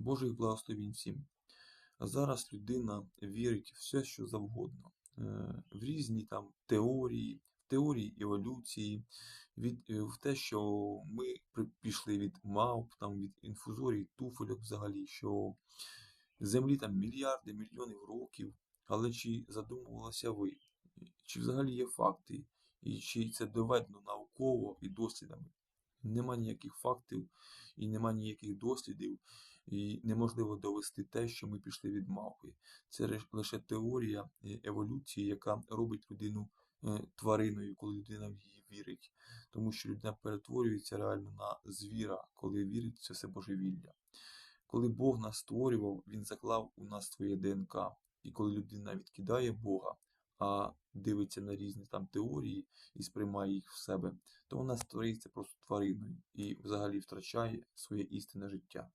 Божих благословінь всім. Зараз людина вірить в все, що завгодно, Е, в різні там теорії, теорії еволюції, від, е, в те, що ми пішли від мавп, там, від інфузорій, туфельок взагалі, що Землі там мільярди, мільйонів років. Але чи задумувалися ви? Чи взагалі є факти? І чи це доведено науково і дослідами? Нема ніяких фактів і нема ніяких дослідів, і неможливо довести те, що ми пішли від мавпи. Це лише теорія е, еволюції, яка робить людину е, твариною, коли людина в її вірить. Тому що людина перетворюється реально на звіра, коли вірить в це все божевілля. Коли Бог нас створював, Він заклав у нас своє ДНК. І коли людина відкидає Бога, а дивиться на різні там теорії і сприймає їх в себе, то вона створюється просто твариною і взагалі втрачає своє істинне життя.